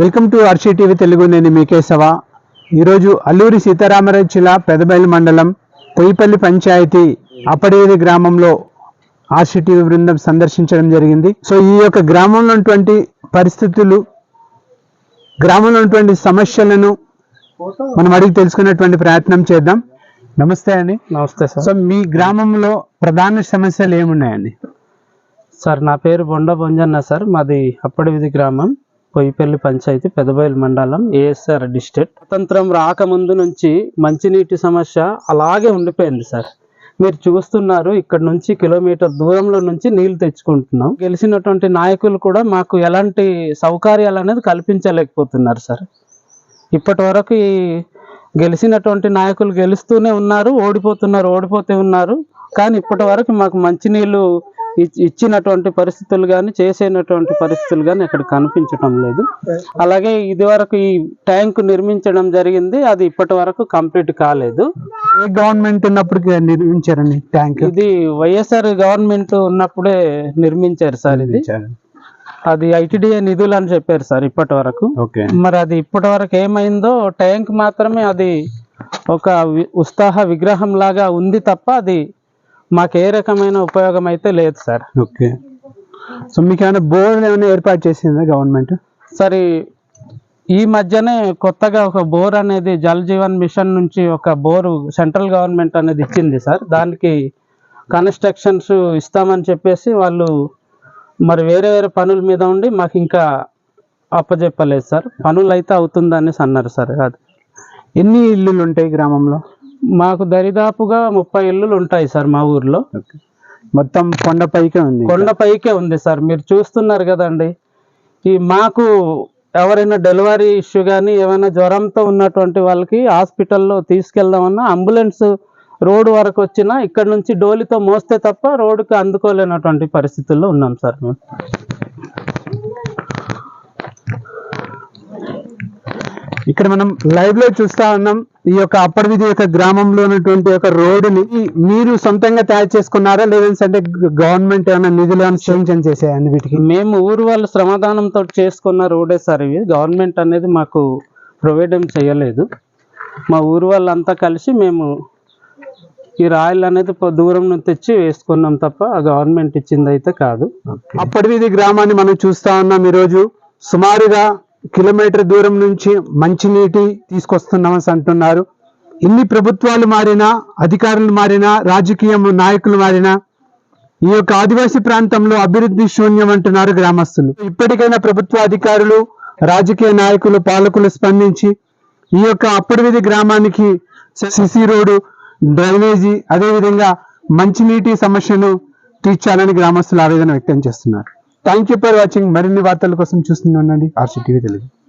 Welcome to RC TV Telugu నేను మీ కేశవ. ఈరోజు అల్లూరి సీతారామరాజు జిల్లా పెదబయలు మండలం పొయ్యిపల్లి పంచాయతీ అప్పడేది గ్రామంలో ఆర్సీ టీవీ బృందం సందర్శించడం జరిగింది. సో ఈ యొక్క గ్రామంలో ఉన్నటువంటి పరిస్థితులు గ్రామంలో ఉన్నటువంటి సమస్యలను మనం అడిగి తెలుసుకునేటువంటి ప్రయత్నం చేద్దాం. నమస్తే అండి. నమస్తే సార్. సో మీ గ్రామంలో ప్రధాన సమస్యలు ఏమున్నాయండి? సార్ నా పేరు బొండ బొంజన్న సార్. మాది అప్పటివిధి గ్రామం. పొయ్యిపల్లి పంచాయతీ పెదబయలు మండలం ఏఎస్ఆర్ డిస్ట్రిక్ట్. స్వతంత్రం రాకముందు నుంచి మంచినీటి సమస్య అలాగే ఉండిపోయింది సార్. మీరు చూస్తున్నారు ఇక్కడ నుంచి కిలోమీటర్ దూరంలో నుంచి నీళ్ళు తెచ్చుకుంటున్నాం. గెలిచినటువంటి నాయకులు కూడా మాకు ఎలాంటి సౌకర్యాలు అనేది కల్పించలేకపోతున్నారు సార్. ఇప్పటి వరకు ఈ గెలిచినటువంటి నాయకులు గెలుస్తూనే ఉన్నారు ఓడిపోతున్నారు ఓడిపోతూ ఉన్నారు. కానీ ఇప్పటి వరకు మాకు మంచినీళ్ళు ఇచ్చినటువంటి పరిస్థితులు కానీ చేసేటటువంటి పరిస్థితులు కానీ ఇక్కడ కనిపించటం లేదు. అలాగే ఇది వరకు ఈ ట్యాంక్ నిర్మించడం జరిగింది అది ఇప్పటి వరకు కంప్లీట్ కాలేదు. ఏ గవర్నమెంట్ ఉన్నప్పుడు నిర్మించారండి ట్యాంక్? ఇది వైఎస్ఆర్ గవర్నమెంట్ ఉన్నప్పుడే నిర్మించారు సార్ ఇది. అది ఐటీడీఏ నిధులు అని చెప్పారు సార్ ఇప్పటి వరకు. మరి అది ఇప్పటి వరకు ఏమైందో ట్యాంక్ మాత్రమే అది ఒక ఉత్సాహ విగ్రహం లాగా ఉంది తప్ప అది మాకు ఏ రకమైన ఉపయోగం అయితే లేదు సార్. ఓకే. సో మీకు ఏమైనా బోర్డు ఏమైనా ఏర్పాటు చేసిందా గవర్నమెంట్? సరే ఈ మధ్యనే కొత్తగా ఒక బోర్ అనేది జల్ జీవన్ మిషన్ నుంచి ఒక బోరు సెంట్రల్ గవర్నమెంట్ అనేది ఇచ్చింది సార్. దానికి కన్స్ట్రక్షన్స్ ఇస్తామని చెప్పేసి వాళ్ళు మరి వేరే వేరే పనుల మీద ఉండి మాకు ఇంకా అప్పచెప్పలేదు సార్. పనులు అయితే అవుతుందనేసి అన్నారు సార్. అది. ఎన్ని ఇల్లులు ఉంటాయి గ్రామంలో? మాకు దరిదాపుగా ముప్పై ఇల్లులు ఉంటాయి సార్ మా ఊర్లో. మొత్తం కొండపైకే ఉంది. కొండపైకే ఉంది సార్. మీరు చూస్తున్నారు కదండి. ఈ మాకు ఎవరైనా డెలివరీ ఇష్యూ కానీ ఏమైనా జ్వరంతో ఉన్నటువంటి వాళ్ళకి హాస్పిటల్లో తీసుకెళ్దామన్నా అంబులెన్స్ రోడ్డు వరకు వచ్చినా ఇక్కడ నుంచి డోలితో మోస్తే తప్ప రోడ్డుకి అందుకోలేనటువంటి పరిస్థితుల్లో ఉన్నాం సార్. మేము ఇక్కడ మనం లైవ్లో చూస్తా ఉన్నాం ఈ యొక్క అప్పటివిధి యొక్క గ్రామంలో ఉన్నటువంటి ఒక రోడ్డుని. మీరు సొంతంగా తయారు చేసుకున్నారా? లేదంటే గవర్నమెంట్ ఏమైనా నిధులు శాంక్షన్ చేసాయండి వీటికి? మేము ఊరు వాళ్ళు శ్రమదానంతో చేసుకున్న రోడే సార్ ఇవి గవర్నమెంట్ అనేది మాకు ప్రొవైడ్ చేయలేదు. మా ఊరు వాళ్ళంతా కలిసి మేము ఈ రాయలు అనేది దూరం నుంచి తెచ్చి వేసుకున్నాం తప్ప ఆ గవర్నమెంట్ ఇచ్చింది అయితే కాదు అప్పటివిధి గ్రామాన్ని మనం చూస్తా ఉన్నాం ఈరోజు. సుమారుగా కిలోమీటర్ దూరం నుంచి మంచినీటి తీసుకొస్తున్నామని అంటున్నారు. ఇన్ని ప్రభుత్వాలు మారినా అధికారులు మారినా రాజకీయ నాయకులు మారినా ఈ యొక్క ఆదివాసీ ప్రాంతంలో అభివృద్ధి శూన్యం అంటున్నారు గ్రామస్తులు. ఇప్పటికైనా ప్రభుత్వ అధికారులు రాజకీయ నాయకులు పాలకులు స్పందించి ఈ యొక్క అప్పటివిధి గ్రామానికి సిసి రోడ్డు డ్రైనేజీ అదేవిధంగా మంచినీటి సమస్యను తీర్చాలని గ్రామస్తులు ఆవేదన వ్యక్తం చేస్తున్నారు. థ్యాంక్ యూ ఫర్ వాచింగ్ మరిన్ని వార్తల కోసం చూస్తూనే ఉండండి. ఆర్సీటీవీ తెలుగు.